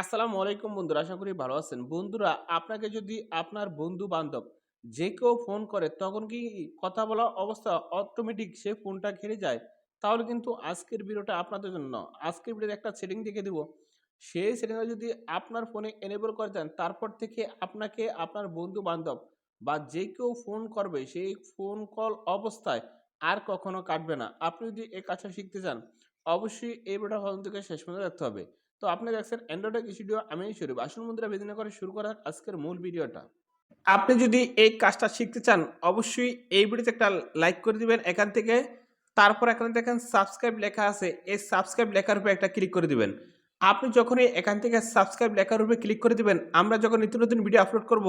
আসসালামু আলাইকুম বন্ধুরা, আশা করি ভালো আছেন। বন্ধুরা, আপনাকে যদি আপনার বন্ধু বান্ধব যে কেউ ফোন করে, তখন কি কথা বলা অবস্থা অটোমেটিক সে ফোনটা ঘিরে যায়? তাহলে কিন্তু আজকের ভিডিওটা আপনাদের জন্য আজকের ভিডিওতে একটা সেটিং দেখে দিব। সেই সেটিংটা যদি আপনার ফোনে এনেবল করে দেন, তারপর থেকে আপনাকে আপনার বন্ধু বান্ধব বা যে কেউ ফোন করবে, সেই ফোন কল অবস্থায় আর কখনো কাটবে না। আপনি যদি এ কাজটা শিখতে চান, অবশ্যই এই ভিডিওটা থেকে শেষ পর্যন্ত দেখতে হবে। তো আপনি দেখছেন অ্যান্ড্রয়েড ভিডিও আমি শুরু আসল বন্ধুরা বেদিনা করে শুরু করার আজকের মূল ভিডিওটা আপনি যদি এই কাজটা শিখতে চান, অবশ্যই এই ভিডিওতে একটা লাইক করে দিবেন। এখান থেকে তারপর এখানে দেখেন সাবস্ক্রাইব লেখা আছে। এই সাবস্ক্রাইব লেখার উপরে একটা ক্লিক করে দিবেন। আপনি যখনই এখান থেকে সাবস্ক্রাইব লেখার উপরে ক্লিক করে দিবেন, আমরা যখন নিত্য নতুন ভিডিও আপলোড করব,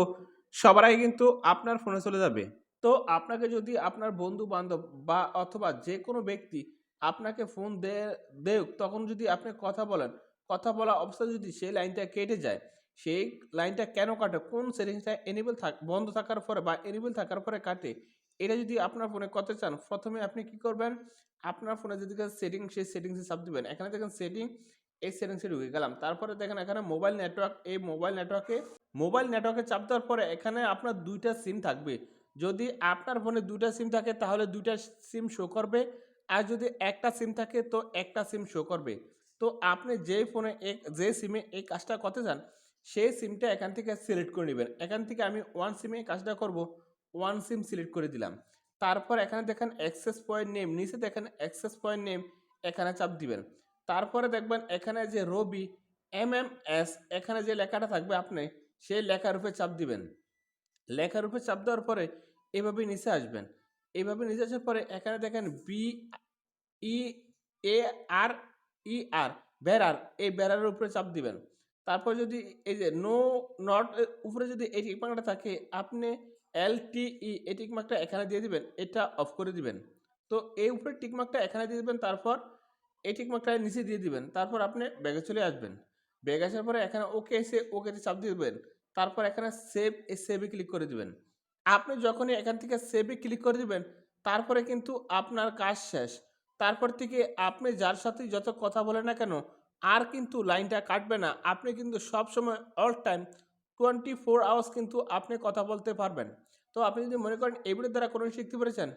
সবার আগে কিন্তু আপনার ফোনে চলে যাবে। তো আপনাকে যদি আপনার বন্ধু বান্ধব বা অথবা যে কোনো ব্যক্তি আপনাকে ফোন দে, দেউক, তখন যদি আপনি কথা বলেন কথা বলা অবস্থায় যদি সেই লাইনটা কেটে যায়, সেই লাইনটা কেন কাটে? কোন সেটিংসটা এনেবল থাক, বন্ধ থাকার পরে বা এনেবল থাকার পরে কাটে? এটা যদি আপনার ফোনে করতে চান, প্রথমে আপনি কি করবেন? আপনার ফোনে যদি সেটিং, সেই সেটিংসে চাপ দিবেন। এখানে দেখেন সেটিং, এই সেটিংসে ঢুকে গেলাম। তারপরে দেখেন এখানে মোবাইল নেটওয়ার্ক এই মোবাইল নেটওয়ার্কে মোবাইল নেটওয়ার্কে চাপ দেওয়ার পরে এখানে আপনার দুইটা সিম থাকবে। যদি আপনার ফোনে দুইটা সিম থাকে, তাহলে দুইটা সিম শো করবে। আর যদি একটা সিম থাকে, তো একটা সিম শো করবে। তো আপনি যে ফোনে এক যে সিমে এই কাজটা করতে চান, সেই সিমটা এখান থেকে সিলেক্ট করে নেবেন। এখান থেকে আমি ওয়ান সিমে কাজটা করব ওয়ান সিম সিলেক্ট করে দিলাম। তারপর এখানে দেখেন অ্যাক্সেস পয়েন্ট নেম নিচে দেখেন অ্যাক্সেস পয়েন্ট নেম এখানে চাপ দিবেন। তারপরে দেখবেন এখানে যে রবি এম এম এস এখানে যে লেখাটা থাকবে আপনি, সেই লেখার উপরে চাপ দিবেন। লেখার উপরে চাপ দেওয়ার পরে এভাবে নিচে আসবেন। এভাবে নিচে আসার পরে এখানে দেখেন বি ই এ আর ই আর বেড়ার এই বেড়ার উপরে চাপ দিবেন। তারপর যদি এই যে নো নট উপরে যদি এই টিকমার্কটা থাকে, আপনি এল টি ই এই টিকমার্কটা এখানে দিয়ে দিবেন, এটা অফ করে দিবেন। তো এই উপরে টিকমার্কটা এখানে দিয়ে দিবেন, তারপর এই টিকমার্কটা নিচে দিয়ে দিবেন, তারপর আপনি ব্যাগে চলে আসবেন। ব্যাগে আসার পরে এখানে ওকে এসে ওকেতে চাপ দিয়ে দিবেন, তারপর এখানে সেভ এ সেভে ক্লিক করে দিবেন। আপনি যখনই এখান থেকে সেভে ক্লিক করে দিবেন, তারপরে কিন্তু আপনার কাজ শেষ। তারপর থেকে আপনি যার সাথে যত কথা বলে না কেন, আর কিন্তু লাইনটা কাটবে না। আপনি কিন্তু সব সময় all time twenty four hours কিন্তু আপনি কথা বলতে পারবেন। তো আপনি যদি মনে করেন এই ভিডিও দ্বারা কোনো শিখতে পেরেছেন,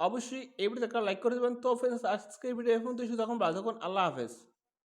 অবশ্যই এই ভিডিওতে একটা লাইক করে দেবেন। তো ফ্রেন্ডস আজকে এই ভিডিও এখন তো শুধু এখন থাকুন। আল্লাহ হাফেজ।